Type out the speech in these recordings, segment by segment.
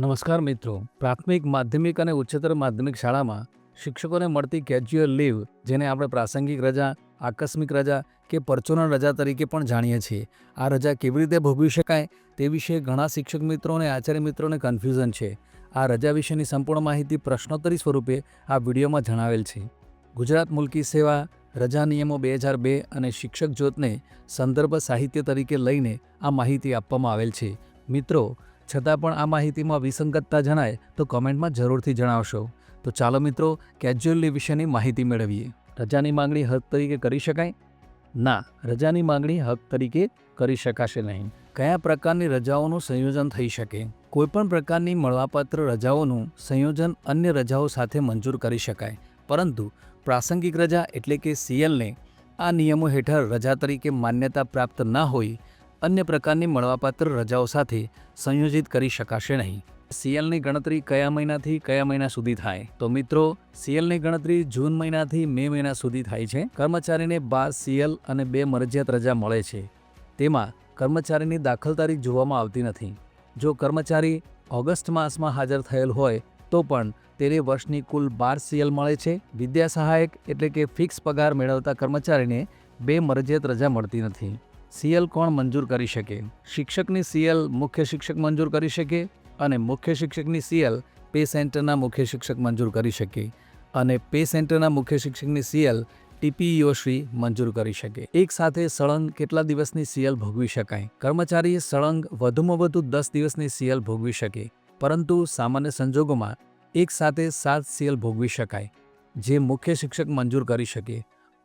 નમસ્કાર મિત્રો. પ્રાથમિક, માધ્યમિક અને ઉચ્ચતર માધ્યમિક શાળામાં શિક્ષકોને મળતી કેજ્યુઅલ લીવ જેને આપણે પ્રાસંગિક રજા, આકસ્મિક રજા કે પરચોના રજા તરીકે પણ જાણીએ છીએ. આ રજા કેવી રીતે ભોગવી શકાય તે વિશે ઘણા શિક્ષક મિત્રો અને આચાર્ય મિત્રોને કન્ફ્યુઝન છે. આ રજા વિશેની સંપૂર્ણ માહિતી પ્રશ્નોત્તરી સ્વરૂપે આ વિડીયોમાં જણાવેલ છે. ગુજરાત મુલકી સેવા રજા નિયમો બે હજાર બે અને શિક્ષક જ્યોતને સંદર્ભ સાહિત્ય તરીકે લઈને આ માહિતી આપવામાં આવેલ છે. મિત્રો છતાં પણ આ માહિતીમાં વિસંગતતા જણાય તો કમેન્ટમાં જરૂરથી જણાવશો. તો ચાલો મિત્રો કેજ્યુઅલી વિશેની માહિતી મેળવીએ. રજાની માંગણી હક તરીકે કરી શકાય? ના, રજાની માંગણી હક તરીકે કરી શકાશે નહીં. કયા પ્રકારની રજાઓનું સંયોજન થઈ શકે? કોઈપણ પ્રકારની મળવાપાત્ર રજાઓનું સંયોજન અન્ય રજાઓ સાથે મંજૂર કરી શકાય. પરંતુ પ્રાસંગિક રજા એટલે કે સીએલને આ નિયમો હેઠળ રજા તરીકે માન્યતા પ્રાપ્ત ના હોય અન્ય પ્રકારની મળવાપાત્ર રજાઓ સાથે સંયોજિત કરી શકાશે નહીં. સીએલની ગણતરી કયા મહિનાથી કયા મહિના સુધી થાય? તો મિત્રો, સીએલની ગણતરી જૂન મહિનાથી મે મહિના સુધી થાય છે. કર્મચારીને બાર સીએલ અને બે મરજિયાત રજા મળે છે. તેમાં કર્મચારીની દાખલ તારીખ જોવામાં આવતી નથી. જો કર્મચારી ઓગસ્ટ માસમાં હાજર થયેલ હોય, તો પણ તેને વર્ષની કુલ બાર સીએલ મળે છે. વિદ્યા સહાયક એટલે કે ફિક્સ પગાર મેળવતા કર્મચારીને બે મરજિયાત રજા મળતી નથી. સીએલ કોણ મંજૂર કરી શકે? શિક્ષકની સીએલ મુખ્ય શિક્ષક મંજૂર કરી શકે અને મુખ્ય શિક્ષકની સીએલ પે સેન્ટરના મુખ્ય શિક્ષક મંજૂર કરી શકે અને પે સેન્ટરના મુખ્ય શિક્ષકની સીએલ ટીપીઈઓ શ્રી મંજૂર કરી શકે. એક સાથે સળંગ કેટલા દિવસની સીએલ ભોગવી શકાય? કર્મચારીએ સળંગ વધુમાં વધુ દસ દિવસની સીએલ ભોગવી શકે, પરંતુ સામાન્ય સંજોગોમાં એક સાથે સાત સીએલ ભોગવી શકાય, જે મુખ્ય શિક્ષક મંજૂર કરી શકે.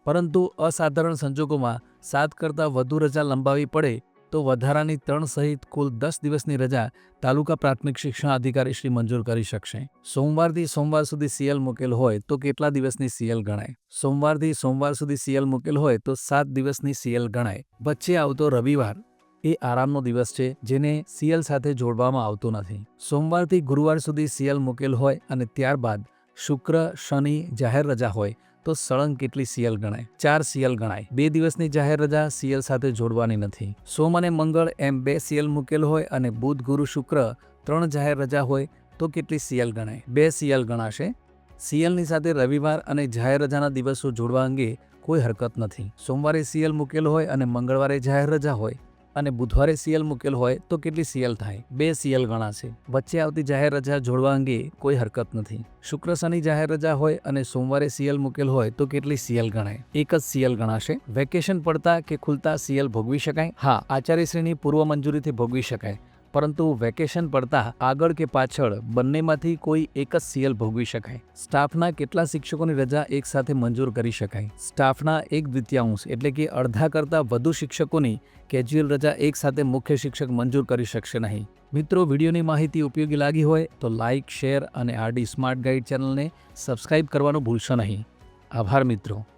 પરંતુ અસાધારણ સંજોગોમાં સાત કરતાં વધુ રજા લંબાવી પડે તો વધારાની ત્રણ સહિત કુલ દસ દિવસની રજા તાલુકા પ્રાથમિક શિક્ષણ અધિકારી શ્રી મંજૂર કરી શકશે. સોમવારથી સોમવાર સુધી સીએલ મૂકેલ હોય તો કેટલા દિવસની સીએલ ગણાય? સોમવારથી સોમવાર સુધી સીએલ મૂકેલ હોય તો સાત દિવસની સીએલ ગણાય. વચ્ચે આવતો રવિવાર એ આરામનો દિવસ છે જેને સીએલ સાથે જોડવામાં આવતો નથી. સોમવારથી ગુરુવાર સુધી સીએલ મૂકેલ હોય અને ત્યારબાદ શુક્ર, શનિ જાહેર રજા હોય તો સળંગ કેટલી સીએલ ગણાય? ચાર સીએલ ગણાય. બે દિવસની જાહેર રજા સીએલ સાથે જોડવાની નથી. સોમ અને મંગળ એમ બે સીએલ મૂકેલ હોય અને બુધ, ગુરુ, શુક્ર ત્રણ જાહેર રજા હોય તો કેટલી સીએલ ગણાય? બે સીએલ ગણાશે. સીએલની સાથે રવિવાર અને જાહેર રજાના દિવસો જોડવા અંગે કોઈ હરકત નથી. સોમવારે સીએલ મૂકેલો હોય અને મંગળવારે જાહેર રજા હોય અને બુધવારે સીએલ મૂકેલ હોય તો કેટલી સીએલ થાય? બે સીએલ ગણાશે વચ્ચે આવતી જાહેર રજા જોડવા અંગે કોઈ હરકત નથી. શુક્ર શનિ જાહેર રજા હોય અને સોમવારે સીએલ મૂકેલ હોય તો કેટલી સીએલ ગણાય? એક જ સીએલ ગણાશે. વેકેશન પડતા કે ખુલતા સીએલ ભોગવી શકાય? હા, આચાર્યશ્રીની પૂર્વ મંજૂરીથી ભોગવી શકાય. પરંતુ વેકેશન પડતા આગળ કે પાછળ બંનેમાંથી કોઈ એક જ સીએલ ભોગવી શકાય. સ્ટાફના કેટલા શિક્ષકોની રજા એક સાથે મંજૂર કરી શકાય. સ્ટાફના એક દ્વિતીયાંશ એટલે કે અડધા કરતાં વધુ શિક્ષકોની કેજ્યુઅલ રજા એક સાથે મુખ્ય શિક્ષક મંજૂર કરી શકશે નહીં. મિત્રો, વિડીયોની માહિતી ઉપયોગી લાગી હોય તો લાઇક શેર અને આરડી સ્માર્ટ ગાઈડ ચેનલને સબસ્ક્રાઇબ કરવાનું ભૂલશો નહીં. આભાર મિત્રો.